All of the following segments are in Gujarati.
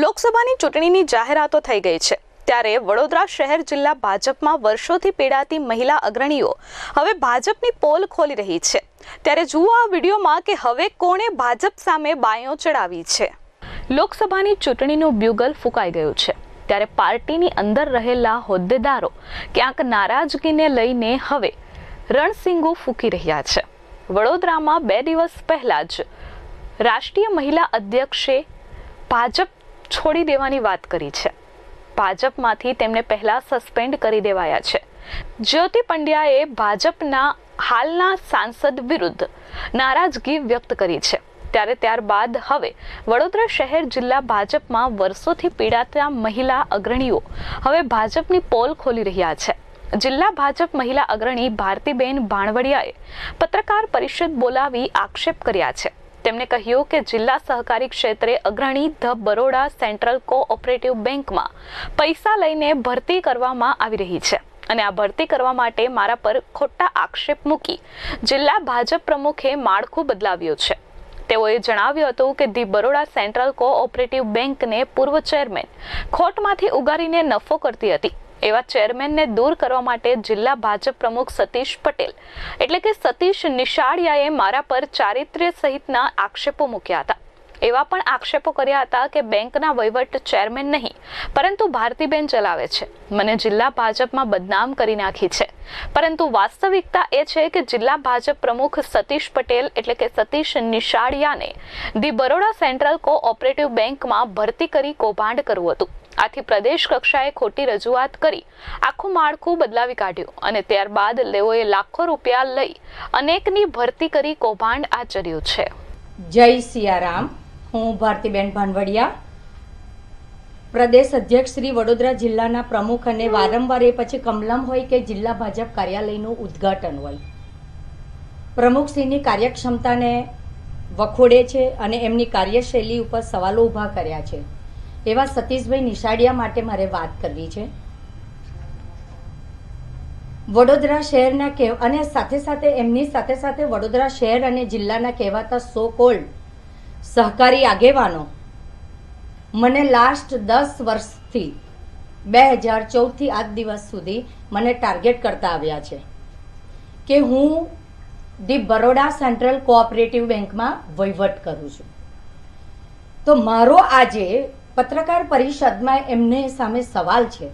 લોકસભાની ચૂંટણીની જાહેરાતો થઈ ગઈ છે. ત્યારે વડોદરા શહેર જિલ્લા ભાજપમાં વર્ષોથી પીડાતી મહિલા અગ્રણીઓ હવે ભાજપની પોલ ખોલી રહી છે. ત્યારે જુઓ આ વિડીયોમાં કે હવે કોણે ભાજપ સામે બાયો ચડાવી છે. લોકસભાની ચૂંટણીનું બ્યુગલ ફૂંકાઈ ગયું છે. ત્યારે પાર્ટીની અંદર રહેલા હોદ્દેદારો ક્યાંક નારાજગીને લઈને હવે રણસિંગો ફૂંકી રહ્યા છે. વડોદરામાં બે દિવસ પહેલા જ રાષ્ટ્રીય મહિલા અધ્યક્ષે ભાજપ છોડી દેવાની વાત કરી છે. ભાજપમાંથી તેમને પહેલા સસ્પેન્ડ કરી દેવાયા છે. જ્યોતિ પંડ્યાએ ભાજપના હાલના સાંસદ વિરુદ્ધ નારાજગી વ્યક્ત કરી છે. ત્યારે ત્યારબાદ હવે વડોદરા શહેર જિલ્લા ભાજપમાં વર્ષોથી પીડાતા મહિલા અગ્રણીઓ હવે ભાજપની પોલ ખોલી રહ્યા છે. જિલ્લા ભાજપ મહિલા અગ્રણી ભારતીબેન ભાણવડિયાએ પત્રકાર પરિષદ બોલાવી આક્ષેપ કર્યા છે. તેમણે કહ્યું કે જિલ્લા સહકારી ક્ષેત્રે અગ્રણી ધ બરોડા સેન્ટ્રલ કોઓપરેટિવ બેંકમાં પૈસા લઈને ભરતી કરવામાં આવી રહી છે. અને આ ભરતી કરવા માટે મારા પર ખોટા આક્ષેપ મૂકી જિલ્લા ભાજપ પ્રમુખે માળખું બદલાવ્યું છે. તેઓએ જણાવ્યું હતું કે ધી બરોડા સેન્ટ્રલ કોઓપરેટિવ બેંકને પૂર્વ ચેરમેન ખોટમાંથી ઉગારીને નફો કરતી હતી. એવા ચેરમેનને દૂર કરવા માટે જિલ્લા ભાજપ પ્રમુખ સતીશ પટેલ એટલે કે સતીશ નિશાળિયાએ મારા પર ચારિત્ર્ય સહિતના આક્ષેપો મૂક્યા હતા. એવા પણ આક્ષેપો કર્યા હતા કે બેંકના વહીવટ ચેરમેન નહીં, પરંતુ ભારતીબેન ચલાવે છે. મને જિલ્લા ભાજપમાં બદનામ કરી નાખી છે. પરંતુ વાસ્તવિકતા એ છે કે જિલ્લા ભાજપ પ્રમુખ સતીશ પટેલ એટલે કે સતીશ નિશાળિયાને ધી બરોડા સેન્ટ્રલ કોઓપરેટિવ બેંકમાં ભરતી કરી કૌભાંડ કરવું હતું. આથી પ્રદેશ કક્ષાએ ખોટી રજૂઆત કરી. આખું માળખું બદલાવી કાઢ્યું અને ત્યારબાદ તેઓએ લાખો રૂપિયા લઈ અનેકની ભરતી કરી કૌભાંડ આચર્યું છે. જય સિયારામ. હું ભારતીબેન ભાનવડિયા. પ્રદેશ અધ્યક્ષ શ્રી વડોદરા જિલ્લાના પ્રમુખ અને વારંવાર એ પછી કમલમ હોય કે જિલ્લા ભાજપ કાર્યાલયનું ઉદ્ઘાટન હોય. પ્રમુખશ્રીની કાર્યક્ષમતાને વખોડે છે અને એમની કાર્યશૈલી ઉપર સવાલો ઊભા કર્યા છે. એવા સતીશભાઈ નિશાળિયા માટે મારે વાત કરવી છે. વડોદરા શહેરના કહેવા, અને સાથે સાથે એમની સાથે સાથે વડોદરા શહેર અને જિલ્લાના કહેવાતા સો કોલ્ડ સહકારી આગેવાનો મને લાસ્ટ દસ વર્ષથી બે હજાર ચૌદથી આજ દિવસ સુધી મને ટાર્ગેટ કરતા આવ્યા છે કે હું ધી બરોડા સેન્ટ્રલ કોઓપરેટિવ બેંકમાં વહીવટ કરું છું. તો મારો આજે પત્રકાર પરિષદમાં એમને સામે સવાલ છે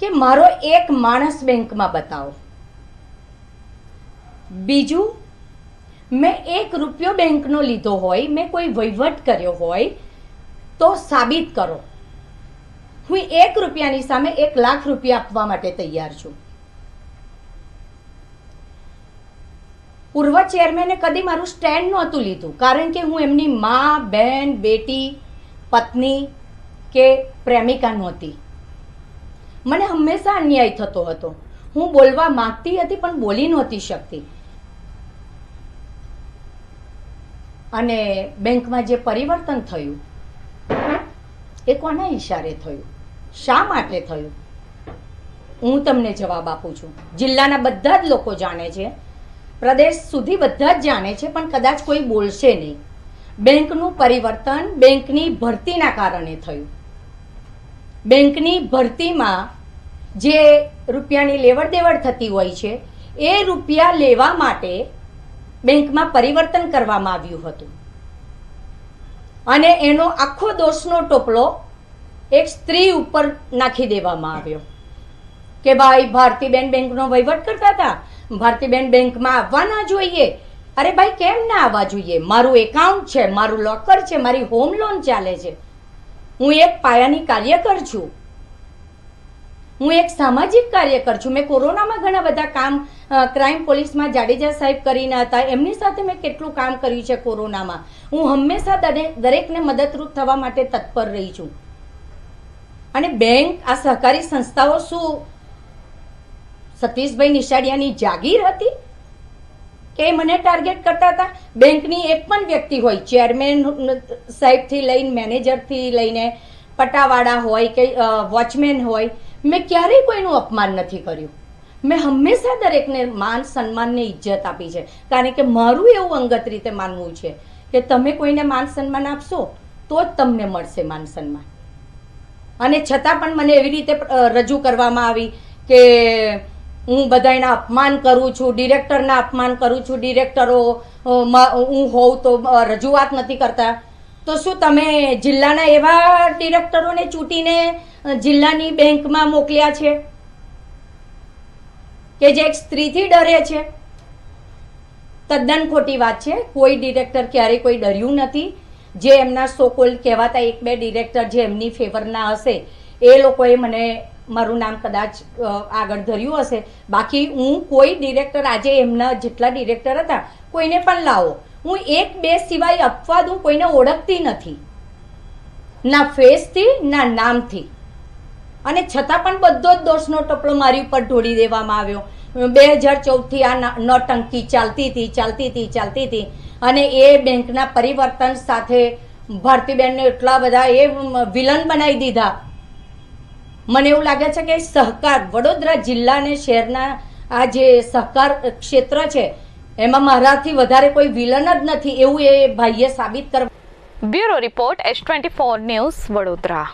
કે મારો એક માણસ બેંકમાં બતાવો. બીજું, મેં એક રૂપિયો બેંકનો લીધો હોય, મેં કોઈ વહીવટ કર્યો હોય, તો સાબિત કરો. હું એક રૂપિયાની સામે એક લાખ રૂપિયા આપવા માટે તૈયાર છું. પૂર્વ ચેરમેને કદી મારું સ્ટેન્ડ નહોતું લીધું. કારણ કે હું એમની મા, બેન, બેટી, પત્ની કે પ્રેમિકા નહોતી. મને હંમેશા અન્યાય થતો હતો. હું બોલવા માંગતી હતી પણ બોલી નહોતી શકતી. અને બેંકમાં જે પરિવર્તન થયું, એ કોના ઈશારે થયું? શા માટે થયું? હું તમને જવાબ આપું છું. જિલ્લાના બધા જ લોકો જાણે છે પ્રદેશ સુધી બધા જ જાણે છે, પણ કદાચ કોઈ બોલશે નહીં. બેંકનું પરિવર્તન બેંકની ભરતીના કારણે થયું. બેંકની ભરતીમાં જે રૂપિયાની લેવડ દેવડ થતી હોય છે, એ રૂપિયા લેવા માટે બેંકમાં પરિવર્તન કરવામાં આવ્યું હતું. અને એનો આખો દોષનો ટોપલો એક સ્ત્રી ઉપર નાખી દેવામાં આવ્યો. કે ભાઈ, ભારતીબેન બેંકનો વહીવટ કરતા હતા. ભારતીબેન બેંકમાં આવવા ના જોઈએ. અરે ભાઈ, કેમ ના આવવા જોઈએ? મારું એકાઉન્ટ છે, મારું લોકર છે, મારી હોમ લોન ચાલે છે. હું એક પાયાની કાર્યકર છું. હું એક સામાજિક કાર્યકર છું. મેં કોરોનામાં ઘણા બધા કામ ક્રાઇમ પોલીસમાં જાડેજા સાહેબ કરીને હતા. એમની સાથે મેં કેટલું કામ કર્યું છે કોરોનામાં. હું હંમેશા દરેક દરેકને મદદરૂપ થવા માટે તત્પર રહી છું. અને બેંક, આ સહકારી સંસ્થાઓ શું સતીશભાઈ નિશાળિયાની જાગીર હતી? કે મને ટાર્ગેટ કરતા હતા? બેંકની એક પણ વ્યક્તિ હોય ચેરમેન સાહેબથી લઈને મેનેજરથી લઈને પટાવાળા હોય કે વોચમેન હોય, મેં ક્યારેય કોઈનું અપમાન નથી કર્યું. મેં હંમેશા દરેકને માન સન્માનને ઇજ્જત આપી છે. કારણ કે મારું એવું અંગત રીતે માનવું છે કે તમે કોઈને માન, સન્માન આપશો, તો જ તમને મળશે માન, સન્માન. અને છતાં પણ મને એવી રીતે રજૂ કરવામાં આવી કે હું બધાયના અપમાન કરું છું, ડિરેક્ટરના અપમાન કરું છું, ડિરેક્ટરો હું હોઉં તો રજૂઆત નથી કરતા. તો શું તમે જિલ્લાના એવા ડિરેક્ટરોને ચૂંટીને જિલ્લાની બેંકમાં મોકલ્યા છે? કે જે એક સ્ત્રીથી ડરે છે? તદ્દન ખોટી વાત છે. કોઈ ડિરેક્ટર ક્યારેય કોઈ ડર્યું નથી. જે એમના સોકોલ કહેવાતા એક બે ડિરેક્ટર જે એમની ફેવરના હશે, એ લોકોએ મને મારું નામ કદાચ આગળ ધર્યું હશે. બાકી હું કોઈ ડિરેક્ટર, આજે એમના જેટલા ડિરેક્ટર હતા, કોઈને પણ લાવો. હું એક બે સિવાય અપવાદ હું કોઈને ઓળખતી નથી. ના ફેસથી, ના નામથી. અને છતાં પણ બધો જ દોષનો ટપલો મારી ઉપર ઢોળી દેવામાં આવ્યો. બે હજાર ચૌદથી આ નોટંકી ચાલતી હતી ચાલતી હતી ચાલતી હતી. અને એ બેંકના પરિવર્તન સાથે ભારતીબેનને એટલા બધા એ વિલન બનાવી દીધા. મને એવું લાગે છે કે સહકાર વડોદરા જિલ્લા અને શહેરના આ જે સહકાર ક્ષેત્ર છે, એમાં મારાથી વધારે કોઈ વિલન જ નથી એવું એ ભાઈએ સાબિત કરવા bureau report H twenty four news Vadodara.